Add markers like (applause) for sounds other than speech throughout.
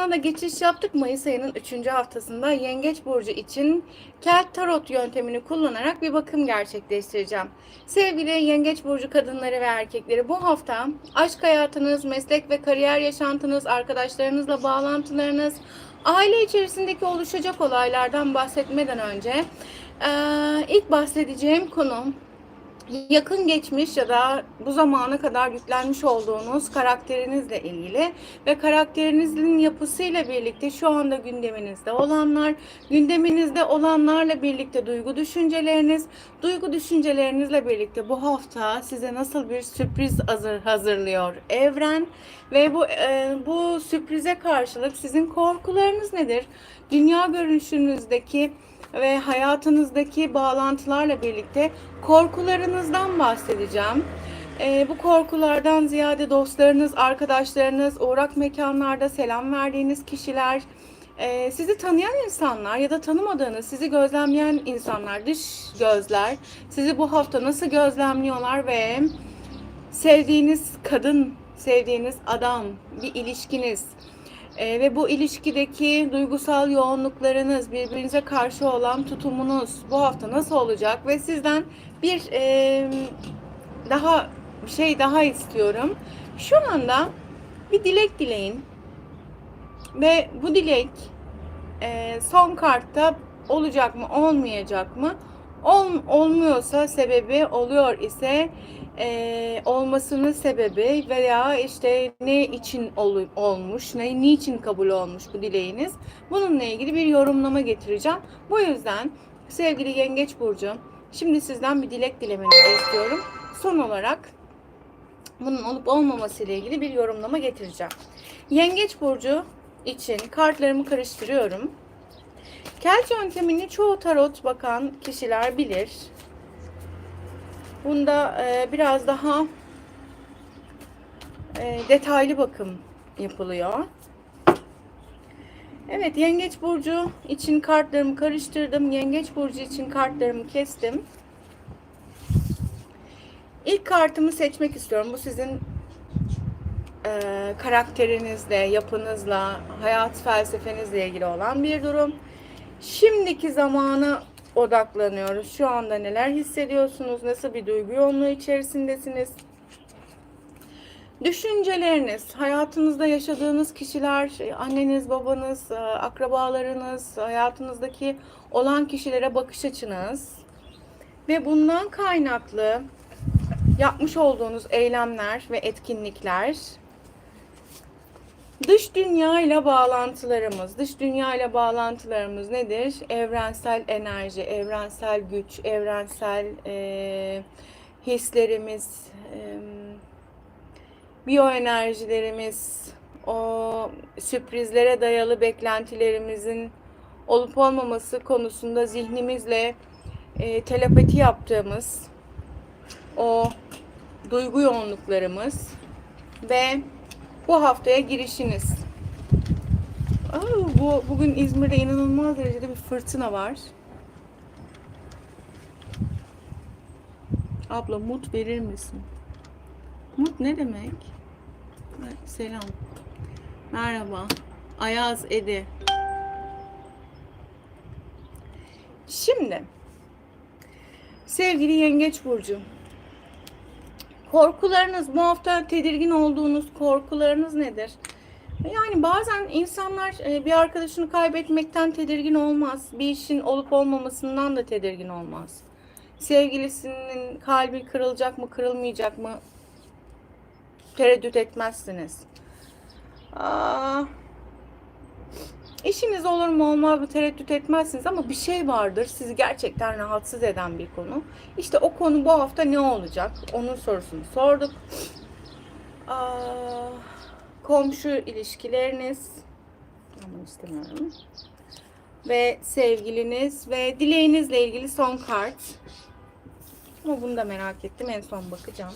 da geçiş yaptık. Mayıs ayının 3. haftasında Yengeç Burcu için Kelt Tarot yöntemini kullanarak bir bakım gerçekleştireceğim. Sevgili Yengeç Burcu kadınları ve erkekleri bu hafta aşk hayatınız, meslek ve kariyer yaşantınız, arkadaşlarınızla bağlantılarınız, aile içerisindeki oluşacak olaylardan bahsetmeden önce ilk bahsedeceğim konu yakın geçmiş ya da bu zamana kadar yüklenmiş olduğunuz karakterinizle ilgili ve karakterinizin yapısıyla birlikte şu anda gündeminizde olanlar, gündeminizde olanlarla birlikte duygu düşünceleriniz, duygu düşüncelerinizle birlikte bu hafta size nasıl bir sürpriz hazır, hazırlıyor evren ve bu e, bu sürprize karşılık sizin korkularınız nedir? Dünya görünüşünüzdeki ve hayatınızdaki bağlantılarla birlikte korkularınızdan bahsedeceğim. Ee, bu korkulardan ziyade dostlarınız, arkadaşlarınız, uğrak mekanlarda selam verdiğiniz kişiler, e, sizi tanıyan insanlar ya da tanımadığınız, sizi gözlemleyen insanlar, dış gözler sizi bu hafta nasıl gözlemliyorlar ve sevdiğiniz kadın, sevdiğiniz adam, bir ilişkiniz, ee, ve bu ilişkideki duygusal yoğunluklarınız, birbirinize karşı olan tutumunuz bu hafta nasıl olacak? Ve sizden bir e, daha şey daha istiyorum. Şu anda bir dilek dileyin ve bu dilek e, son kartta olacak mı, olmayacak mı? Ol, olmuyorsa sebebi, oluyor ise e, olmasının sebebi veya işte ne için ol, olmuş, ne niçin kabul olmuş bu dileğiniz. Bununla ilgili bir yorumlama getireceğim. Bu yüzden sevgili Yengeç Burcu, şimdi sizden bir dilek dilemenizi istiyorum. Son olarak bunun olup olmaması ile ilgili bir yorumlama getireceğim. Yengeç Burcu için kartlarımı karıştırıyorum. Kel yöntemini çoğu tarot bakan kişiler bilir. Bunda e, biraz daha e, detaylı bakım yapılıyor. Evet, Yengeç Burcu için kartlarımı karıştırdım. Yengeç Burcu için kartlarımı kestim. İlk kartımı seçmek istiyorum. Bu sizin e, karakterinizle, yapınızla, hayat felsefenizle ilgili olan bir durum. Şimdiki zamana odaklanıyoruz. Şu anda neler hissediyorsunuz? Nasıl bir duygu yoğunluğu içerisindesiniz? Düşünceleriniz, hayatınızda yaşadığınız kişiler, anneniz, babanız, akrabalarınız, hayatınızdaki olan kişilere bakış açınız ve bundan kaynaklı yapmış olduğunuz eylemler ve etkinlikler Dış dünya ile bağlantılarımız, dış dünya ile bağlantılarımız nedir? Evrensel enerji, evrensel güç, evrensel e, hislerimiz, e, biyoenerjilerimiz, o sürprizlere dayalı beklentilerimizin olup olmaması konusunda zihnimizle e, telepati yaptığımız o duygu yoğunluklarımız ve bu haftaya girişiniz. Aa, bu bugün İzmir'de inanılmaz derecede bir fırtına var. Abla mut verir misin? Mut ne demek? Selam. Merhaba. Ayaz Edi. Şimdi sevgili Yengeç Burcu Korkularınız bu hafta tedirgin olduğunuz korkularınız nedir? Yani bazen insanlar e, bir arkadaşını kaybetmekten tedirgin olmaz. Bir işin olup olmamasından da tedirgin olmaz. Sevgilisinin kalbi kırılacak mı, kırılmayacak mı tereddüt etmezsiniz. Aa, İşiniz olur mu olmaz mı tereddüt etmezsiniz ama bir şey vardır sizi gerçekten rahatsız eden bir konu. İşte o konu bu hafta ne olacak? Onun sorusunu sorduk. Aa, komşu ilişkileriniz ama istemiyorum. Ve sevgiliniz ve dileğinizle ilgili son kart. Ama bunu da merak ettim. En son bakacağım.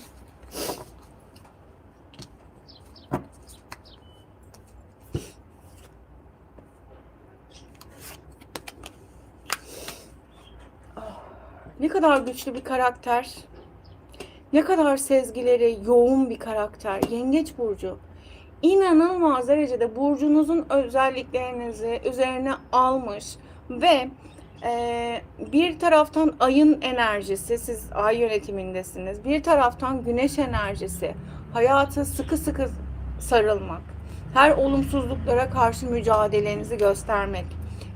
Ne kadar güçlü bir karakter. Ne kadar sezgileri yoğun bir karakter. Yengeç burcu. inanılmaz derecede burcunuzun özelliklerinizi üzerine almış ve e, bir taraftan ayın enerjisi, siz ay yönetimindesiniz. Bir taraftan güneş enerjisi, hayatı sıkı sıkı sarılmak, her olumsuzluklara karşı mücadelenizi göstermek.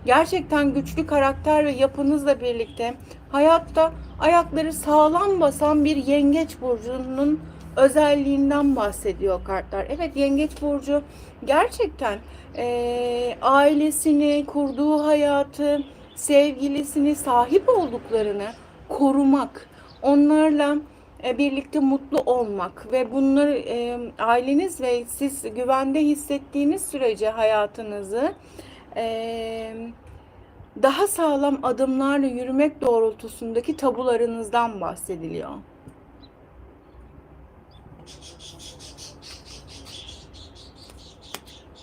Gerçekten güçlü karakter ve yapınızla birlikte hayatta ayakları sağlam basan bir yengeç burcunun özelliğinden bahsediyor kartlar. Evet yengeç burcu gerçekten eee, ailesini, kurduğu hayatı, sevgilisini, sahip olduklarını korumak, onlarla e, birlikte mutlu olmak ve bunları e, aileniz ve siz güvende hissettiğiniz sürece hayatınızı e, daha sağlam adımlarla yürümek doğrultusundaki tabularınızdan bahsediliyor.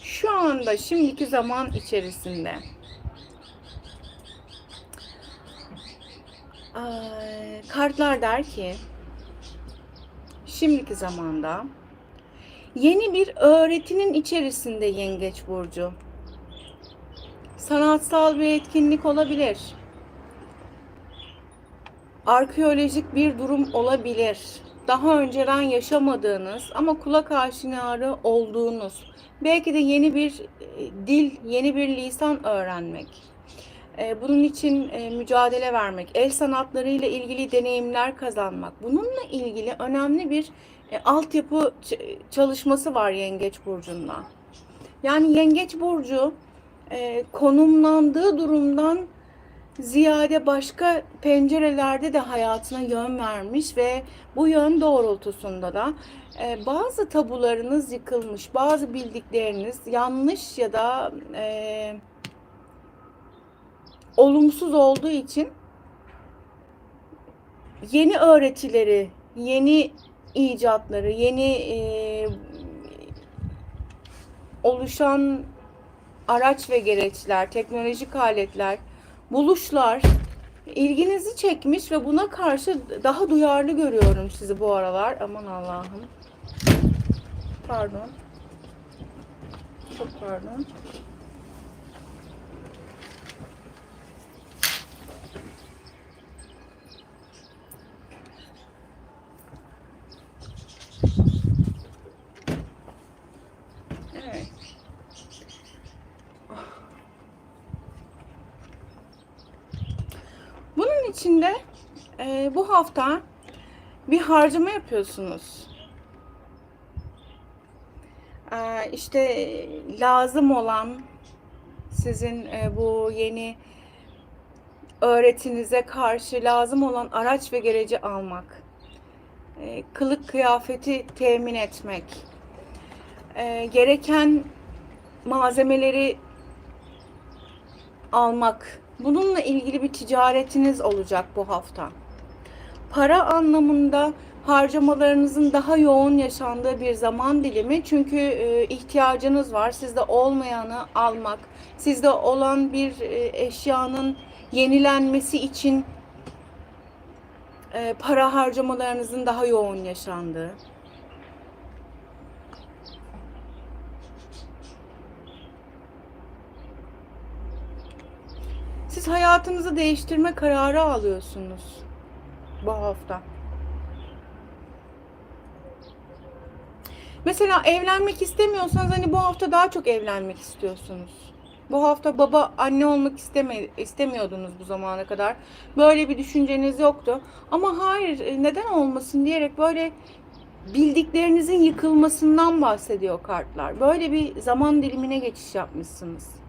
Şu anda şimdiki zaman içerisinde kartlar der ki şimdiki zamanda yeni bir öğretinin içerisinde Yengeç burcu. Sanatsal bir etkinlik olabilir. Arkeolojik bir durum olabilir. Daha önceden yaşamadığınız ama kulak aşinarı olduğunuz, belki de yeni bir e, dil, yeni bir lisan öğrenmek. E, Bunun için e, mücadele vermek, el sanatlarıyla ilgili deneyimler kazanmak. Bununla ilgili önemli bir altyapı çalışması var Yengeç Burcu'nda. Yani Yengeç Burcu e, konumlandığı durumdan ziyade başka pencerelerde de hayatına yön vermiş ve bu yön doğrultusunda da e, bazı tabularınız yıkılmış, bazı bildikleriniz yanlış ya da e, olumsuz olduğu için yeni öğretileri, yeni icatları, yeni e, oluşan araç ve gereçler, teknolojik aletler, buluşlar ilginizi çekmiş ve buna karşı daha duyarlı görüyorum sizi bu aralar. Aman Allah'ım. Pardon. Çok pardon. Evet. Bunun içinde e, bu hafta bir harcama yapıyorsunuz. E, işte lazım olan sizin e, bu yeni öğretinize karşı lazım olan araç ve gereci almak. E, kılık kıyafeti temin etmek. E, gereken malzemeleri almak. Bununla ilgili bir ticaretiniz olacak bu hafta. Para anlamında harcamalarınızın daha yoğun yaşandığı bir zaman dilimi. Çünkü e, ihtiyacınız var. Sizde olmayanı almak, sizde olan bir e, eşyanın yenilenmesi için e, para harcamalarınızın daha yoğun yaşandığı. Siz hayatınızı değiştirme kararı alıyorsunuz bu hafta. Mesela evlenmek istemiyorsanız hani bu hafta daha çok evlenmek istiyorsunuz. Bu hafta baba anne olmak isteme, istemiyordunuz bu zamana kadar. Böyle bir düşünceniz yoktu. Ama hayır e, neden olmasın diyerek böyle bildiklerinizin yıkılmasından bahsediyor kartlar. Böyle bir zaman dilimine geçiş yapmışsınız.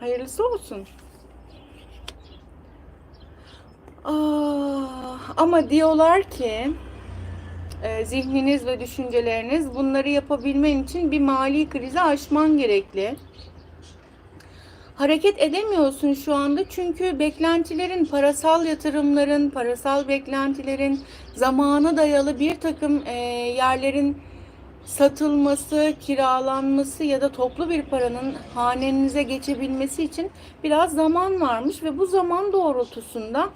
Hayırlısı olsun. Ah, ama diyorlar ki e, zihniniz ve düşünceleriniz bunları yapabilmen için bir mali krizi aşman gerekli. Hareket edemiyorsun şu anda çünkü beklentilerin, parasal yatırımların, parasal beklentilerin zamana dayalı bir takım e, yerlerin satılması, kiralanması ya da toplu bir paranın hanenize geçebilmesi için biraz zaman varmış ve bu zaman doğrultusunda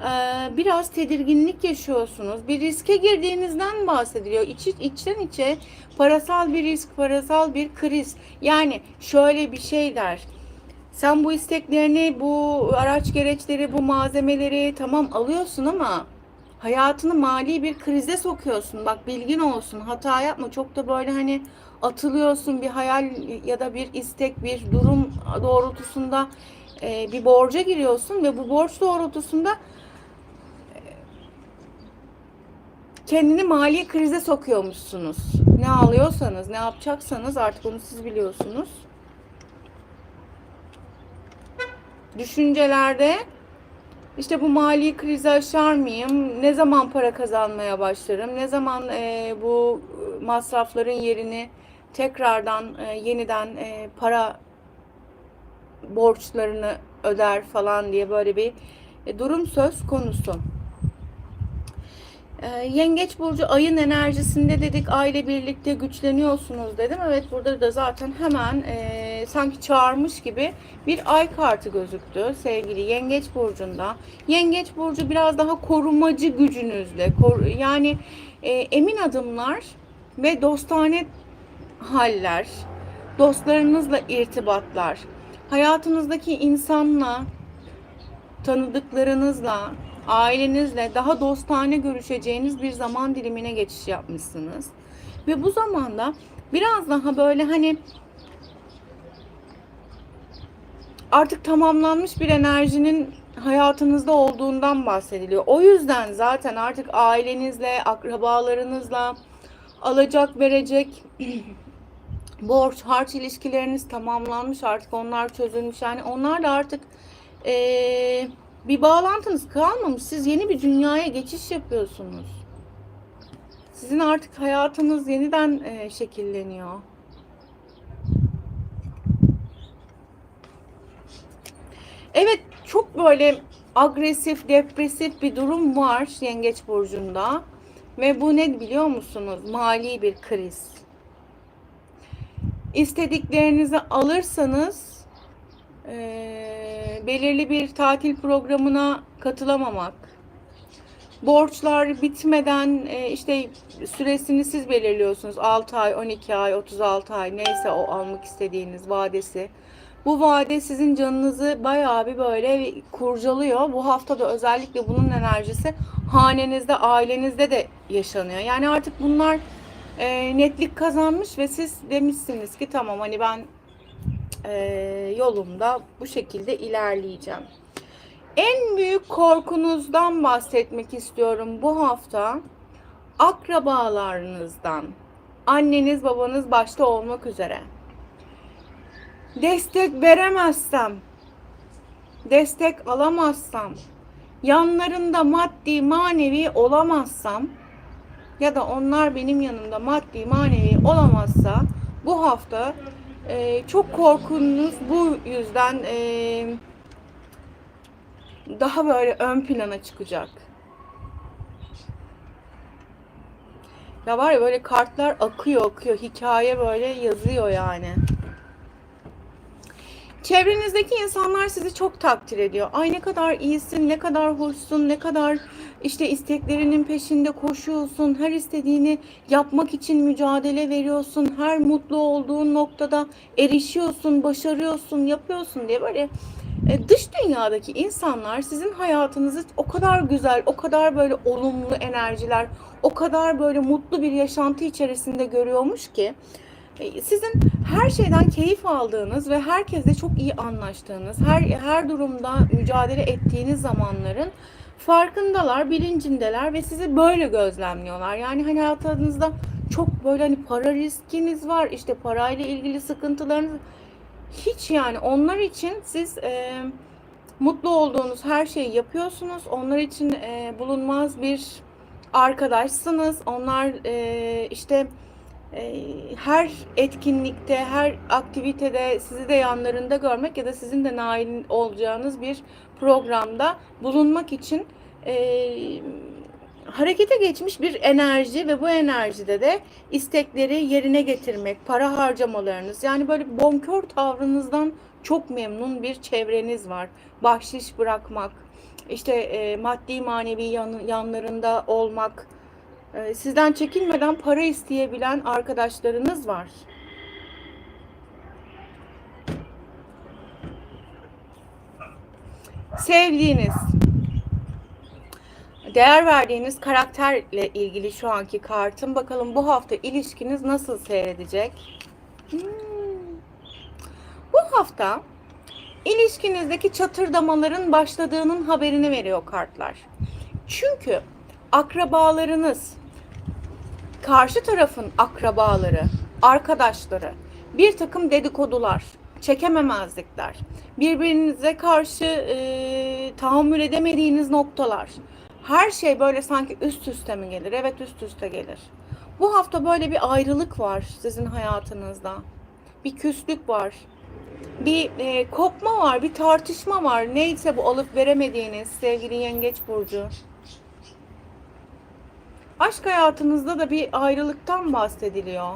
e, biraz tedirginlik yaşıyorsunuz. Bir riske girdiğinizden bahsediliyor. İç, içten içe parasal bir risk, parasal bir kriz. Yani şöyle bir şey der. Sen bu isteklerini, bu araç gereçleri, bu malzemeleri tamam alıyorsun ama hayatını mali bir krize sokuyorsun. Bak bilgin olsun. Hata yapma. Çok da böyle hani atılıyorsun bir hayal ya da bir istek, bir durum doğrultusunda e, bir borca giriyorsun ve bu borç doğrultusunda e, kendini mali krize sokuyormuşsunuz. Ne alıyorsanız, ne yapacaksanız artık onu siz biliyorsunuz. Düşüncelerde işte bu mali krizi aşar mıyım? Ne zaman para kazanmaya başlarım? Ne zaman e, bu masrafların yerini tekrardan e, yeniden e, para borçlarını öder falan diye böyle bir e, durum söz konusu. E, Yengeç burcu ayın enerjisinde dedik aile birlikte güçleniyorsunuz dedim. Evet burada da zaten hemen e, sanki çağırmış gibi bir ay kartı gözüktü sevgili Yengeç burcunda. Yengeç burcu biraz daha korumacı gücünüzle kor, yani e, emin adımlar ve dostane haller, dostlarınızla irtibatlar, hayatınızdaki insanla tanıdıklarınızla, ailenizle daha dostane görüşeceğiniz bir zaman dilimine geçiş yapmışsınız. Ve bu zamanda biraz daha böyle hani artık tamamlanmış bir enerjinin hayatınızda olduğundan bahsediliyor. O yüzden zaten artık ailenizle, akrabalarınızla alacak verecek (clears throat) borç, harç ilişkileriniz tamamlanmış artık onlar çözülmüş. Yani onlar da artık eee bir bağlantınız kalmamış. Siz yeni bir dünyaya geçiş yapıyorsunuz. Sizin artık hayatınız yeniden e, şekilleniyor. Evet, çok böyle agresif, depresif bir durum var Yengeç burcunda. Ve bu ne biliyor musunuz? Mali bir kriz. İstediklerinizi alırsanız e, belirli bir tatil programına katılamamak, borçlar bitmeden e, işte süresini siz belirliyorsunuz. 6 ay, 12 ay, 36 ay neyse o almak istediğiniz vadesi. Bu vade sizin canınızı bayağı bir böyle kurcalıyor. Bu hafta da özellikle bunun enerjisi hanenizde, ailenizde de yaşanıyor. Yani artık bunlar e, netlik kazanmış ve siz demişsiniz ki tamam hani ben e, yolumda bu şekilde ilerleyeceğim. En büyük korkunuzdan bahsetmek istiyorum bu hafta. Akrabalarınızdan, anneniz babanız başta olmak üzere. Destek veremezsem, destek alamazsam, yanlarında maddi manevi olamazsam ya da onlar benim yanımda maddi manevi olamazsa bu hafta e, çok korkunuz bu yüzden e, daha böyle ön plana çıkacak. Ya var ya böyle kartlar akıyor akıyor. Hikaye böyle yazıyor yani. Çevrenizdeki insanlar sizi çok takdir ediyor. Ay ne kadar iyisin, ne kadar hoşsun, ne kadar işte isteklerinin peşinde koşuyorsun. Her istediğini yapmak için mücadele veriyorsun. Her mutlu olduğun noktada erişiyorsun, başarıyorsun, yapıyorsun diye böyle e, dış dünyadaki insanlar sizin hayatınızı o kadar güzel, o kadar böyle olumlu enerjiler, o kadar böyle mutlu bir yaşantı içerisinde görüyormuş ki sizin her şeyden keyif aldığınız ve herkesle çok iyi anlaştığınız, her her durumda mücadele ettiğiniz zamanların farkındalar, bilincindeler ve sizi böyle gözlemliyorlar. Yani hani hayatınızda çok böyle hani para riskiniz var, işte parayla ilgili sıkıntılarınız hiç yani onlar için siz e, mutlu olduğunuz her şeyi yapıyorsunuz. Onlar için e, bulunmaz bir arkadaşsınız. Onlar e, işte her etkinlikte, her aktivitede sizi de yanlarında görmek ya da sizin de nail olacağınız bir programda bulunmak için e, harekete geçmiş bir enerji ve bu enerjide de istekleri yerine getirmek, para harcamalarınız yani böyle bonkör tavrınızdan çok memnun bir çevreniz var. Bahşiş bırakmak, işte e, maddi manevi yan, yanlarında olmak, sizden çekinmeden para isteyebilen arkadaşlarınız var. Sevdiğiniz, değer verdiğiniz karakterle ilgili şu anki kartım. Bakalım bu hafta ilişkiniz nasıl seyredecek? Hmm. Bu hafta ilişkinizdeki çatırdamaların başladığının haberini veriyor kartlar. Çünkü akrabalarınız, karşı tarafın akrabaları, arkadaşları, bir takım dedikodular, çekememezlikler, birbirinize karşı e, tahammül edemediğiniz noktalar, her şey böyle sanki üst üste mi gelir? Evet üst üste gelir. Bu hafta böyle bir ayrılık var sizin hayatınızda. Bir küslük var. Bir e, kopma var, bir tartışma var. Neyse bu alıp veremediğiniz sevgili Yengeç Burcu. Aşk hayatınızda da bir ayrılıktan bahsediliyor.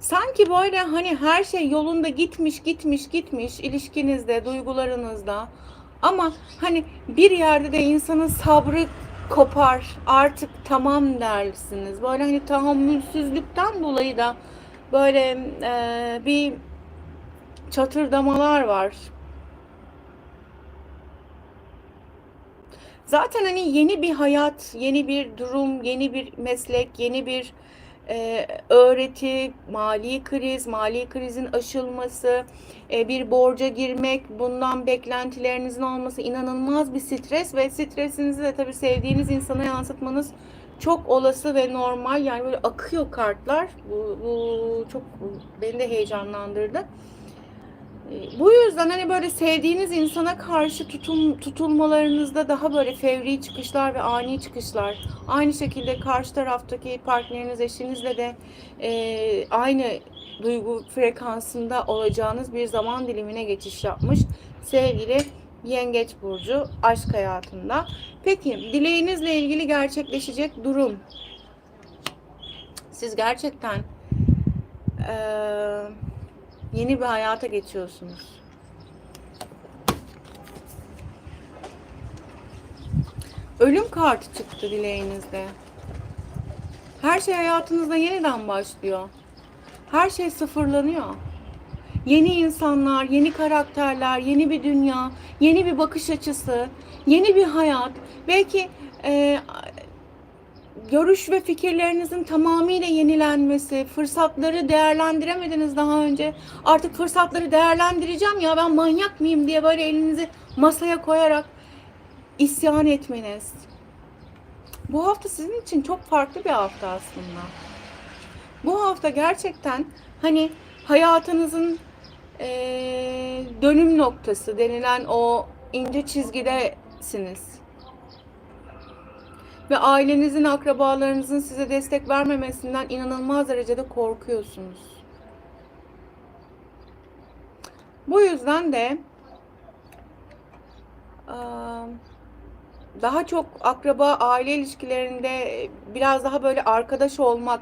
Sanki böyle hani her şey yolunda gitmiş, gitmiş, gitmiş ilişkinizde, duygularınızda. Ama hani bir yerde de insanın sabrı kopar. Artık tamam dersiniz. Böyle hani tahammülsüzlükten dolayı da böyle e, bir çatırdamalar var. Zaten hani yeni bir hayat, yeni bir durum, yeni bir meslek, yeni bir e, öğreti, mali kriz, mali krizin aşılması, e, bir borca girmek, bundan beklentilerinizin olması inanılmaz bir stres ve stresinizi de tabii sevdiğiniz insana yansıtmanız çok olası ve normal. Yani böyle akıyor kartlar. Bu, bu çok beni de heyecanlandırdı. E, bu yüzden hani böyle sevdiğiniz insana karşı tutum, tutulmalarınızda daha böyle fevri çıkışlar ve ani çıkışlar. Aynı şekilde karşı taraftaki partneriniz, eşinizle de e, aynı duygu frekansında olacağınız bir zaman dilimine geçiş yapmış sevgili Yengeç Burcu aşk hayatında. Peki dileğinizle ilgili gerçekleşecek durum. Siz gerçekten eee Yeni bir hayata geçiyorsunuz. Ölüm kartı çıktı dileğinizde. Her şey hayatınızda yeniden başlıyor. Her şey sıfırlanıyor. Yeni insanlar, yeni karakterler, yeni bir dünya, yeni bir bakış açısı, yeni bir hayat. Belki e, görüş ve fikirlerinizin tamamıyla yenilenmesi, fırsatları değerlendiremediniz daha önce. Artık fırsatları değerlendireceğim ya ben manyak mıyım diye böyle elinizi masaya koyarak isyan etmeniz. Bu hafta sizin için çok farklı bir hafta aslında. Bu hafta gerçekten hani hayatınızın e, dönüm noktası denilen o ince çizgidesiniz ve ailenizin, akrabalarınızın size destek vermemesinden inanılmaz derecede korkuyorsunuz. Bu yüzden de daha çok akraba aile ilişkilerinde biraz daha böyle arkadaş olmak,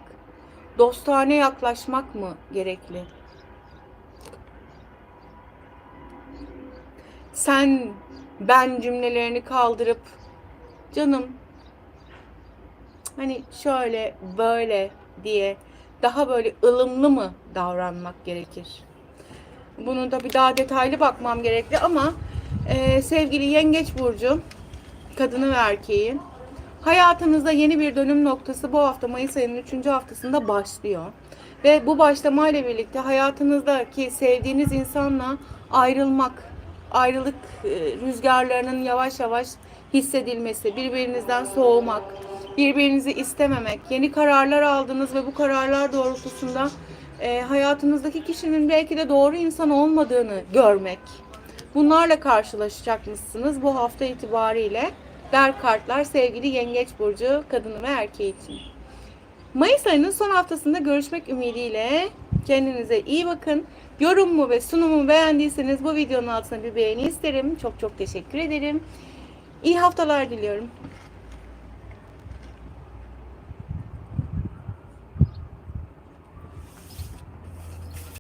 dostane yaklaşmak mı gerekli? Sen ben cümlelerini kaldırıp canım hani şöyle böyle diye daha böyle ılımlı mı davranmak gerekir? Bunu da bir daha detaylı bakmam gerekli ama e, sevgili Yengeç Burcu kadını ve erkeği hayatınızda yeni bir dönüm noktası bu hafta Mayıs ayının 3. haftasında başlıyor. Ve bu başlamayla birlikte hayatınızdaki sevdiğiniz insanla ayrılmak, ayrılık e, rüzgarlarının yavaş yavaş hissedilmesi, birbirinizden soğumak, birbirinizi istememek, yeni kararlar aldınız ve bu kararlar doğrultusunda e, hayatınızdaki kişinin belki de doğru insan olmadığını görmek. Bunlarla karşılaşacakmışsınız bu hafta itibariyle. Der kartlar sevgili Yengeç Burcu kadını ve erkeği için. Mayıs ayının son haftasında görüşmek ümidiyle kendinize iyi bakın. Yorumumu ve sunumu beğendiyseniz bu videonun altına bir beğeni isterim. Çok çok teşekkür ederim. İyi haftalar diliyorum.